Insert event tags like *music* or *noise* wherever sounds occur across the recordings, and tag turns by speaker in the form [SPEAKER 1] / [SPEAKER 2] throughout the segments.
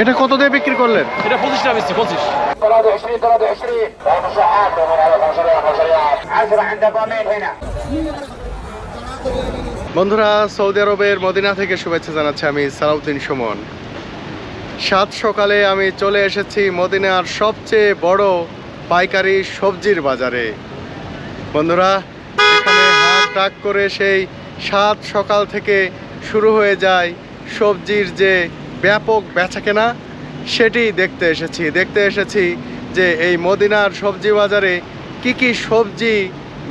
[SPEAKER 1] এটা কত দিয়ে বিক্রি করলেন?
[SPEAKER 2] এটা পঁচিশ টাকা বেশি পঁচিশ।
[SPEAKER 1] বন্ধুরা সৌদি আরবের মদিনা থেকে শুভেচ্ছা জানাচ্ছি আমি সালাউদ্দিন সুমন। সাত সকালে আমি চলে এসেছি মদিনার সবচেয়ে বড় পাইকারি সবজির বাজারে। বন্ধুরা এখানে হাত টাক করে সেই সাত সকাল থেকে শুরু হয়ে যায় সবজির যে ব্যাপক বেচাকেনা সেটি দেখতে এসেছি। দেখতে এসেছি যে এই মদিনার সবজি বাজারে কি কি সবজি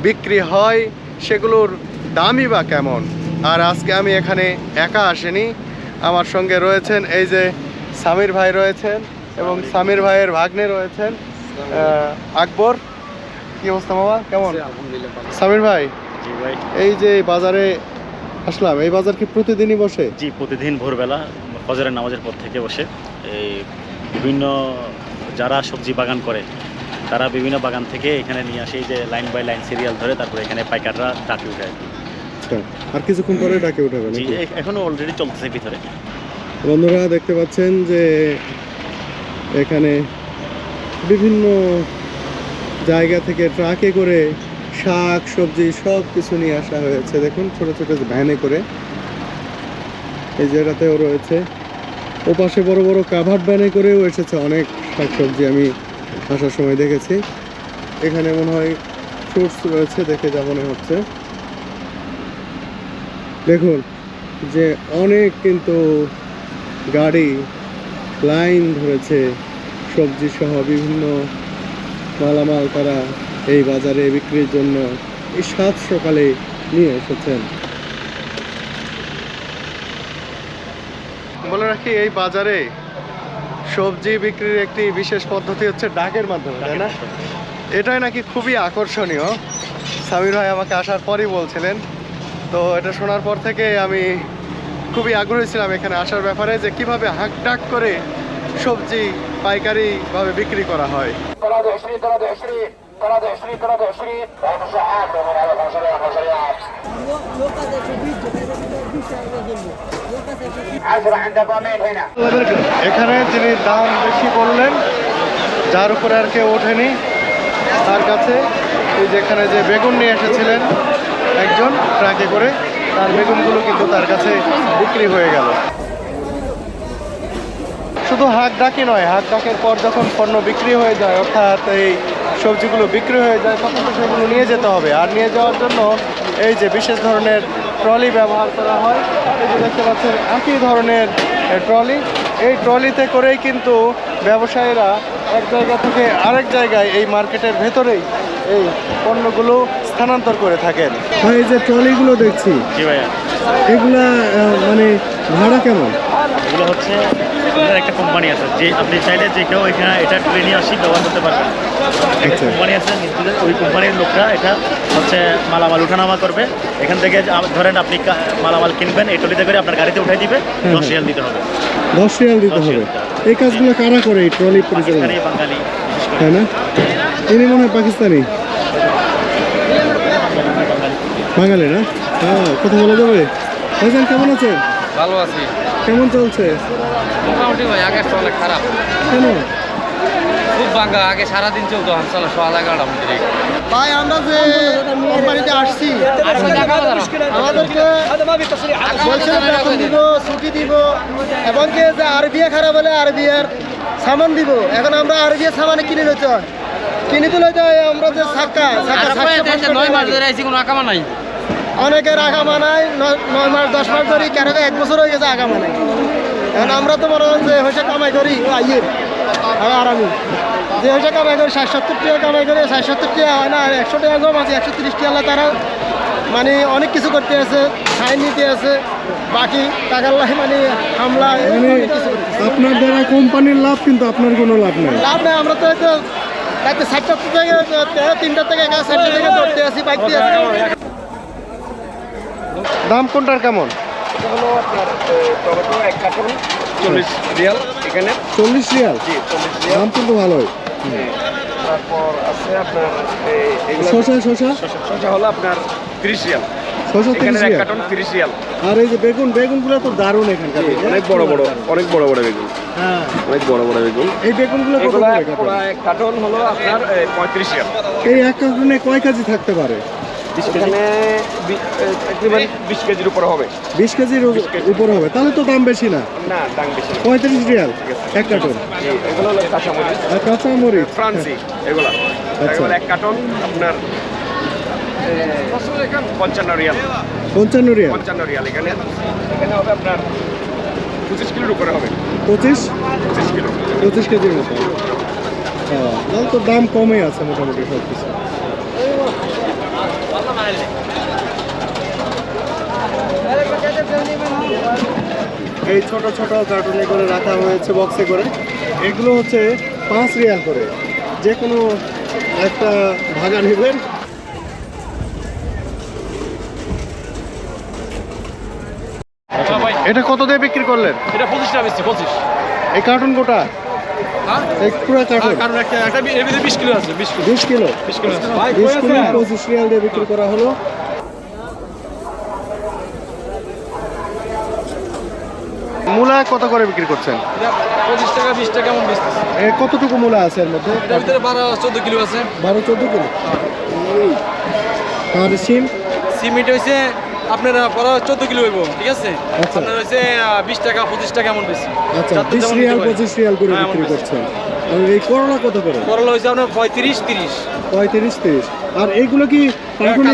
[SPEAKER 1] বিক্রি হয় সেগুলোর দামই বা কেমন? আর আজকে আমি এখানে একা আসিনি। আমার সঙ্গে রয়েছেন এই যে সামির ভাই রয়েছেন এবং সামির ভাইয়ের ভাগ্নে রয়েছেন আকবর। কি অবস্থা বাবা কেমন? সামির ভাই এই যে বাজারে আসলাম এই বাজার কি প্রতিদিনই বসে?
[SPEAKER 3] জি প্রতিদিন ভোরবেলা ফজরের নামাজের পর থেকে বসে এই বিভিন্ন যারা সবজি বাগান করে তারা বিভিন্ন বাগান থেকে এখানে নিয়ে আসে যে লাইন বাই লাইন সিরিয়াল ধরে তারপরে এখানে পাইকাররা ডাকে উঠে আর কি।
[SPEAKER 1] আচ্ছা, আর কিছুক্ষণ পরে ডাকে উঠাবে
[SPEAKER 3] এ- এখনও অলরেডি চলতেছে ভিতরে।
[SPEAKER 1] বন্ধুরা দেখতে পাচ্ছেন যে এখানে বিভিন্ন জায়গা থেকে ট্রাকে করে শাক সবজি সব কিছু নিয়ে আসা হয়েছে। দেখুন ছোট ছোট ভ্যানে করে এই জায়গাতেও রয়েছে। ও পাশে বড় বড় কাভার ভ্যানে করেও এসেছে অনেক শাক সবজি আমি আসার সময় দেখেছি। এখানে মনে হয় ফ্রুটস রয়েছে দেখে যা মনে হচ্ছে। দেখুন যে অনেক কিন্তু গাড়ি লাইন ধরেছে সবজি সহ বিভিন্ন মালামাল তারা এই বাজারে বিক্রির জন্য এই সাত সকালে নিয়ে এসেছেন। বলে রাখি এই বাজারে সবজি বিক্রির একটি বিশেষ পদ্ধতি হচ্ছে ডাকের মাধ্যমে তাই না? এটাই নাকি খুবই আকর্ষণীয়। সামির ভাই আমাকে আসার পরই বলছিলেন। তো এটা শোনার পর থেকে আমি খুবই আগ্রহী ছিলাম এখানে আসার ব্যাপারে যে কীভাবে হাঁক ডাক করে সবজি পাইকারিভাবে বিক্রি করা হয়। এখানে যিনি দাম বেশি বললেন, যার উপরে আর কেউ ওঠেনি, তার কাছে যেখানে যে বেগুন নিয়ে এসেছিলেন একজন ট্রাকে করে, তার বেগুনগুলো কিন্তু তার কাছে বিক্রি হয়ে গেল। শুধু হাঁক ডাকি নয় হাঁক ডাকের পর যখন পণ্য বিক্রি হয়ে যায়, অর্থাৎ এই সবজিগুলো বিক্রি হয়ে যায়, তখন তো সেগুলো নিয়ে যেতে হবে। আর নিয়ে যাওয়ার জন্য এই যে বিশেষ ধরনের ট্রলি ব্যবহার করা হয়। এই যে দেখতে পাচ্ছেন একই ধরনের ট্রলি। এই ট্রলিতে করেই কিন্তু ব্যবসায়ীরা এক জায়গা থেকে আরেক জায়গায় এই মার্কেটের ভেতরেই এই পণ্যগুলো স্থানান্তর করে থাকেন। এই যে ট্রলিগুলো দেখছি
[SPEAKER 3] জি ভাইয়া।
[SPEAKER 1] এগুলা মানে ভাড়া কেমন?
[SPEAKER 3] এগুলো হচ্ছে একটা কোম্পানি আছে যে আপনি চাইলে যে কেউ এখানে এটা ট্রেনে নিয়ে আসি ব্যবহার করতে পারবেন।
[SPEAKER 1] আচ্ছা।
[SPEAKER 3] কোম্পানি আছে ওই কোম্পানির লোকরা এটা হচ্ছে মালামাল উঠানামা করবে। এখান থেকে ধরেন আপনি কা- মালামাল কিনবেন এই টলিতে করে আপনার গাড়িতে উঠাই দিবে দশ। রিয়াল দিতে হবে।
[SPEAKER 1] দশ রিয়াল দিতে হবে। এই কাজগুলো কারা করে এই ট্রলি পরিচালনা?
[SPEAKER 3] বাঙালি বিশেষ
[SPEAKER 1] তাই না? ইনি মনে হয় পাকিস্তানি। বাঙালি না? হ্যাঁ কথা বলা যাবে। ভাইজান কেমন আছেন?
[SPEAKER 2] ভালো আছি।
[SPEAKER 1] কেমন চলছে?
[SPEAKER 2] মোটামুটি ভাই আগে তো অনেক খারাপ।
[SPEAKER 1] কেন?
[SPEAKER 2] খুব ভাঙ্গা আগে সারাদিন চলতো হাম চলো সোয়া এগারোটা মধ্যে
[SPEAKER 1] ভাই আমরা যে কোম্পানিতে আসছি আমাদেরকে বলছে বেতন দিব ছুটি দিব এবং কি যে আরবিএ খারাপ হলে আরবিএর সামান দিব। এখন আমরা আরবিএ সামান কিনে লইতে হয়। কিনে তো লইতে হয় আমরা যে সাক্কা সাক্কা
[SPEAKER 2] নয় মাস ধরে আইছি কোনো আকামা নাই।
[SPEAKER 1] অনেকের আগা মানায় নয় মাস দশ মাস ধরে কেন এক বছর হয়ে গেছে আগা মানায় এখন আমরা তো মনে হচ্ছে হয়েছে কামাই করি আইয়ের আর আমি। যে হয়েছে কামাই করি ষাট সত্তর টাকা কামাই করি ষাট সত্তর টাকা হয় না আর একশো টাকা কম আছে একশো তিরিশ টাকা তারা মানে অনেক কিছু করতে আছে সাইন নিতে আছে বাকি টাকার লাই মানে হামলা করতেছে।
[SPEAKER 4] আপনার দ্বারা কোম্পানির লাভ কিন্তু আপনার কোনো লাভ নেই।
[SPEAKER 1] লাভ নাই আমরা তো হয়তো রাতে সাতটা থেকে তিনটা থেকে একা সাতটা থেকে ধরতে আসি বাইক দিয়ে দাম কোনটার কেমন?
[SPEAKER 2] হলো আপনার টমেটো এক কার্টন চল্লিশ রিয়াল এখানে।
[SPEAKER 4] চল্লিশ রিয়াল?
[SPEAKER 2] জি চল্লিশ
[SPEAKER 4] দাম কিন্তু ভালোই।
[SPEAKER 2] তারপর আছে আপনার এই- এগুলো
[SPEAKER 4] শশা শশা
[SPEAKER 2] শসা হলো আপনার তিরিশ রিয়াল।
[SPEAKER 1] ছশো তিরিশ
[SPEAKER 2] এক
[SPEAKER 1] রিয়াল?
[SPEAKER 2] কার্টন তিরিশ রিয়াল।
[SPEAKER 1] আর এই যে বেগুন বেগুনগুলো তো দারুণ এখানকার
[SPEAKER 2] অনেক বড় বড় অনেক বড় বড় বেগুন।
[SPEAKER 1] হ্যাঁ।
[SPEAKER 2] অনেক বড় বড় বেগুন।
[SPEAKER 1] এই বেগুনগুলো কত করে
[SPEAKER 2] কার্টন হলো আপনার পঁয়ত্রিশ রিয়াল।
[SPEAKER 1] এই এক কার্টুনে কয় কেজি থাকতে পারে?
[SPEAKER 2] এখানে বিশ কেজির উপরে হবে।
[SPEAKER 1] বিশ কেজির উপরে হবে। তাহলে তো দাম বেশি না?
[SPEAKER 2] না দাম বেশি
[SPEAKER 1] পঁয়ত্রিশ রিয়াল এক কার্টুন।
[SPEAKER 2] এগুলো হলো কাঁচামরিচ।
[SPEAKER 1] আর
[SPEAKER 2] ফ্রান্সি এগুলা।
[SPEAKER 1] আচ্ছা।
[SPEAKER 2] এগুলো এক কার্টন আপনার পঞ্চান্ন রিয়াল।
[SPEAKER 1] পঞ্চান্ন রিয়াল?
[SPEAKER 2] পঞ্চান্ন রিয়াল এখানে। এখানে হবে আপনার পঁচিশ কিলোর উপরে হবে।
[SPEAKER 1] পঁচিশ?
[SPEAKER 2] পঁচিশ কিলো।
[SPEAKER 1] পঁচিশ কেজির মতো। তাহলে তো দাম কমই আছে মোটামুটি সব কিছু এই ছোট ছোট কার্টুনে করে রাখা হয়েছে বক্সে করে। এগুলো হচ্ছে পাঁচ রিয়াল করে। যে কোনো একটা ভাগা নেবেন।
[SPEAKER 5] এটা কত দিয়ে বিক্রি করলেন?
[SPEAKER 2] এটা পঁচিশ টাকা বেশি পঁচিশ।
[SPEAKER 5] এই কার্টুন গোটা পুরো কার্টুন
[SPEAKER 2] কারণ একটা একটা বিশ কিলো আছে বিশ কিলো।
[SPEAKER 1] বিশ কিলো।
[SPEAKER 2] বিশ কিলো
[SPEAKER 1] পঁচিশ রিয়াল দিয়ে বিক্রি করা হলো।
[SPEAKER 5] মূলা কত করে বিক্রি করছেন?
[SPEAKER 2] পঁচিশ টাকা বিশ টাকা এমন বেশি
[SPEAKER 1] কতটুকু মূলা আছে এর মধ্যে?
[SPEAKER 2] এটার ভিতরে বারো চোদ্দ কিলো আছে।
[SPEAKER 1] বারো চোদ্দ কিলো? আর সিম?
[SPEAKER 6] সিমেন্ট হয়েছে আপনার পড়া চোদ্দ কিলো হইব ঠিক আছে?
[SPEAKER 1] আচ্ছা।
[SPEAKER 6] আপনার হয়েছে বিশ টাকা পঁচিশ টাকা এমন বেশি।
[SPEAKER 1] আচ্ছা বিশ রিয়াল পঁচিশ রিয়াল করে
[SPEAKER 6] হ্যাঁ,
[SPEAKER 1] বিক্রি করছেন। এই করলা কত করে?
[SPEAKER 6] করলা হয়েছে আপনার পঁয়ত্রিশ তিরিশ।
[SPEAKER 1] পঁয়ত্রিশ তিরিশ। আর এইগুলো কি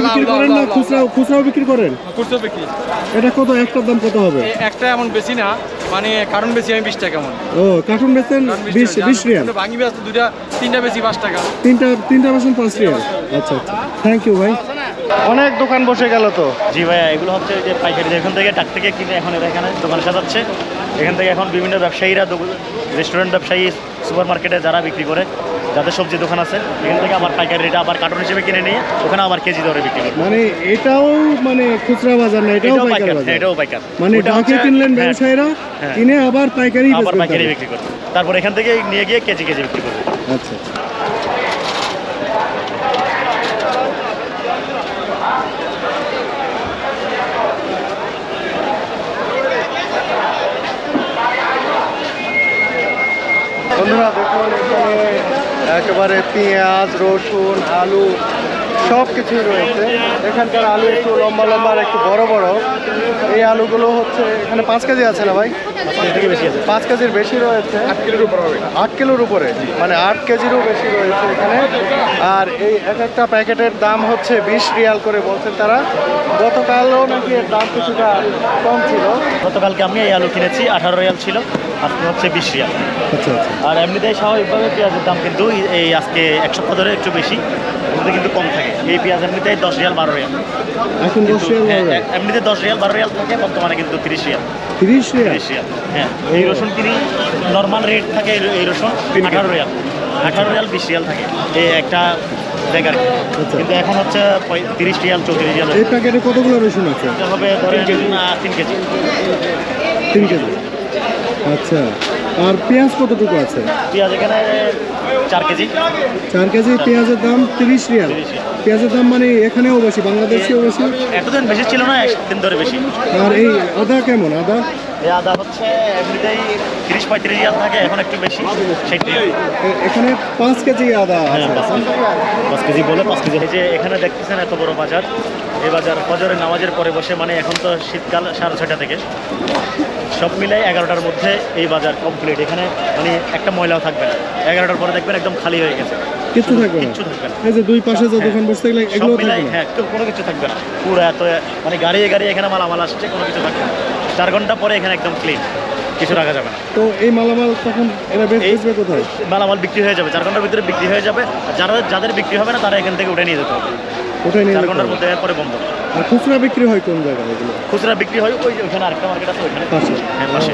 [SPEAKER 1] বিক্রি করেন না। খুচরাও খুচরাও বিক্রি করেন?
[SPEAKER 6] খুচরো বিক্রি।
[SPEAKER 1] এটা কত? একটার দাম কত হবে?
[SPEAKER 6] একটা এমন বেশি না। মানে বেশি আমি বিশ টাকা এমন
[SPEAKER 1] ও কার্টুন বেচেন বিশ বিশ রিয়াল।
[SPEAKER 6] ভাঙি ব্যস্ত দুইটা তিনটা বেশি পাঁচ টাকা।
[SPEAKER 1] তিনটা তিনটা বেচেন পাঁচ রিয়াল। আচ্ছা আচ্ছা। থ্যাংক ইউ ভাই।
[SPEAKER 5] অনেক দোকান বসে গেল তো।
[SPEAKER 3] জি ভাইয়া এগুলো হচ্ছে যে পাইকারি এখান থেকে টাক থেকে কিনে এখন এরা এখানে দোকানে সাজাচ্ছে। এখান থেকে এখন বিভিন্ন ব্যবসায়ীরা রেস্টুরেন্ট ব্যবসায়ী সুপার মার্কেটে যারা বিক্রি করে যাদের সবজি দোকান আছে এখান থেকে আবার পাইকারি রেটে আবার কার্টন হিসেবে কিনে নিয়ে ওখানে আবার কেজি দরে বিক্রি করে।
[SPEAKER 1] মানে এটাও মানে খুচরা বাজার না এটাও পাইকারি
[SPEAKER 3] এটাও পাইকার।
[SPEAKER 1] মানে ডাকে কিনলেন
[SPEAKER 3] হ্যাঁ,
[SPEAKER 1] ব্যবসায়ীরা
[SPEAKER 3] হ্যাঁ।
[SPEAKER 1] কিনে আবার পাইকারি
[SPEAKER 3] আবার পাইকারি বিক্রি করে। তারপর এখান থেকে নিয়ে গিয়ে কেজি কেজি বিক্রি করবে
[SPEAKER 1] আচ্ছা
[SPEAKER 5] বন্ধুরা দেখুন এখানে একেবারে পেঁয়াজ রসুন আলু সব কিছুই রয়েছে। এখানকার আলু একটু লম্বা লম্বা আর একটু বড় বড়। এই আলুগুলো হচ্ছে এখানে পাঁচ কেজি আছে না ভাই? পাঁচ কেজির বেশি রয়েছে।
[SPEAKER 2] আট কিলোর উপরে
[SPEAKER 5] আট কিলোর উপরে মানে আট কেজিরও বেশি রয়েছে এখানে। আর এই এক একটা প্যাকেটের দাম হচ্ছে বিশ রিয়াল করে বলছেন তারা। গতকালও নাকি এর দাম কিছুটা কম ছিল।
[SPEAKER 3] গতকালকে আমি এই আলু কিনেছি আঠারো রিয়াল ছিল। আজকে হচ্ছে বিশ রিয়াল।
[SPEAKER 1] আচ্ছা আচ্ছা।
[SPEAKER 3] আর এমনিতেই স্বাভাবিকভাবে পেঁয়াজের দাম কিন্তু এই আজকে এক সপ্তাহ ধরে একটু বেশি এমনিতে কিন্তু কম থাকে। এই পেঁয়াজ এমনিতেই দশ রিয়াল বারো রিয়াল।
[SPEAKER 1] এখন দশ রিয়াল
[SPEAKER 3] হ্যাঁ, এমনিতে দশ রিয়াল বারো রিয়াল থাকে বর্তমানে কিন্তু তিরিশ রিয়াল।
[SPEAKER 1] তিরিশ রিয়াল?
[SPEAKER 3] তিরিশ রিয়াল হ্যাঁ। এই রসুন কিনি নর্মাল রেট থাকে এই- রসুন আঠারো রিয়াল। আঠারো রিয়াল বিশ রিয়াল থাকে। এই একটা ব্যাগার
[SPEAKER 1] আচ্ছা।
[SPEAKER 3] কিন্তু এখন হচ্ছে তিরিশ রিয়াল চৌত্রিশ রিয়াল
[SPEAKER 1] এই প্যাকেটে কতগুলো রসুন আছে?
[SPEAKER 3] হবে ধরেন তিন কেজি।
[SPEAKER 1] তিন কেজি। আচ্ছা আর পেঁয়াজ কতটুকু আছে?
[SPEAKER 3] পেঁয়াজ এখানে চার কেজি।
[SPEAKER 1] চার কেজি পেঁয়াজের দাম তিরিশ রিয়াল। পেঁয়াজের দাম মানে এখানেও বেশি বাংলাদেশেও বেশি?
[SPEAKER 3] এতদিন বেশি ছিল না একদিন ধরে বেশি।
[SPEAKER 1] আর এই আদা কেমন আদা?
[SPEAKER 3] এই আদা হচ্ছে এমনিতেই তিরিশ পঁয়ত্রিশ রিয়াল থাকে এখন একটু বেশি
[SPEAKER 1] এ- এখানে পাঁচ কেজি আদা
[SPEAKER 3] হ্যাঁ পাঁচ কেজি। পাঁচ কেজি বলে পাঁচ কেজি। এই যে এখানে দেখতেছেন এত বড় বাজার এই বাজার ফজরের নামাজের পরে বসে মানে এখন তো শীতকাল সাড়ে ছয়টা থেকে। সব মিলাই এগারোটার মধ্যে এই বাজার কমপ্লিট এখানে মানে একটা ময়লাও থাকবে না। এগারোটার পরে দেখবেন একদম খালি হয়ে গেছে।
[SPEAKER 1] কিচ্ছু থাকবে না?
[SPEAKER 3] কিচ্ছু থাকবে না।
[SPEAKER 1] এই যে দুই পাশে যে
[SPEAKER 3] হ্যাঁ।
[SPEAKER 1] দোকান বসতে গেলে এগুলো থাকবে না?
[SPEAKER 3] হ্যাঁ কোনো কিছু থাকবে না। পুরো এত মানে গাড়িয়ে গাড়িয়ে এখানে মালামাল আসছে কোনো কিছু থাকবে না। চার ঘণ্টা পরে এখানে একদম ক্লিন কিছু রাখা যাবে না।
[SPEAKER 1] তো এই মালামাল তখন এরা বেচবে কোথায়?
[SPEAKER 3] মালামাল বিক্রি হয়ে যাবে। চার ঘণ্টার ভিতরে বিক্রি হয়ে যাবে। যারা যাদের বিক্রি হবে না তারা এখান থেকে উঠে নিয়ে যেতে হবে।
[SPEAKER 1] ওটাই নিয়ে
[SPEAKER 3] চার
[SPEAKER 1] ঘণ্টার
[SPEAKER 3] মধ্যে এরপরে বন্ধ।
[SPEAKER 1] আর খুচরা বিক্রি হয় কোন জায়গায় এগুলো?
[SPEAKER 3] খুচরা বিক্রি হয় ওই যে ওইখানে আরেকটা মার্কেট আছে ওইখানে।
[SPEAKER 1] পাশে।
[SPEAKER 3] হ্যাঁ পাশে।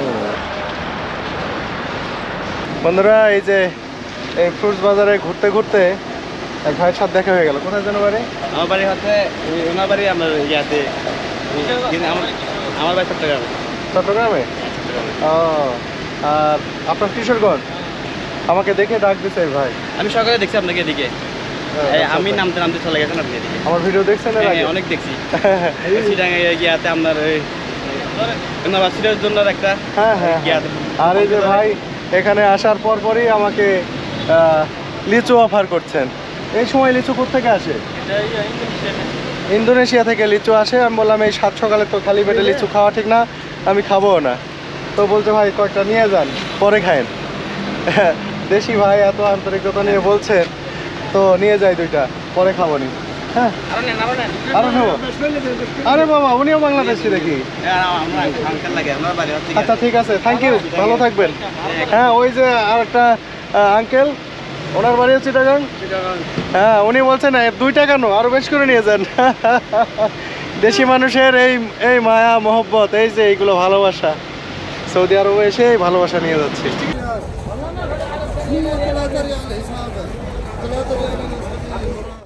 [SPEAKER 5] বন্ধুরা এই যে এই ফ্রুটস বাজারে ঘুরতে ঘুরতে এক ভাইয়ের সাথে দেখা হয়ে গেল। কোথায় যেন বাড়ি?
[SPEAKER 6] আমার বাড়ি হচ্ছে ওনার বাড়ি আপনার ইয়াতে। আমার আমার বাড়ি চট্টগ্রামে।
[SPEAKER 5] চট্টগ্রামে? ও আর আপনার কিশোরগঞ্জ? আমাকে দেখে ডাক দিছে ভাই।
[SPEAKER 6] আমি সকালে দেখছি আপনাকে এদিকে। আমি নামতে নামতে চলে গেছেন আপনি এদিকে।
[SPEAKER 1] আমার ভিডিও দেখছেন
[SPEAKER 6] হ্যাঁ, অনেক দেখছি। *laughs* সিটাঙ্গে গিয়াতে আপনার ওই একটা
[SPEAKER 1] হ্যাঁ হ্যাঁ
[SPEAKER 6] গিয়াতে
[SPEAKER 1] আর এই যে ভাই এখানে আসার পর পরই আমাকে লিচু অফার করছেন। এই সময় লিচু কোথেকে আসে? ইন্দোনেশিয়া থেকে লিচু আসে। আমি বললাম এই সাত সকালে তো খালি পেটে লিচু খাওয়া ঠিক না আমি খাব না। তো বলছে ভাই কয়েকটা নিয়ে যান পরে খায়েন *laughs* দেশি ভাই এত আন্তরিকতা নিয়ে বলছেন। তো নিয়ে যাই দুইটা পরে খাব নি হ্যাঁ? আরও উনিও
[SPEAKER 6] হ্যাঁ,
[SPEAKER 1] আচ্ছা ঠিক আছে ইউ ভালো থাকবেন। হ্যাঁ ওই যে আর একটা আঙ্কেল ওনার বাড়ি হচ্ছে হ্যাঁ উনি বলছেন "এ, দুইটা কেন বেশ করে নিয়ে যান। *laughs* দেশি মানুষের এই এই মায়া মহব্বত এই যে এইগুলো ভালোবাসা। সৌদি আরবে এসে ভালোবাসা নিয়ে যাচ্ছে।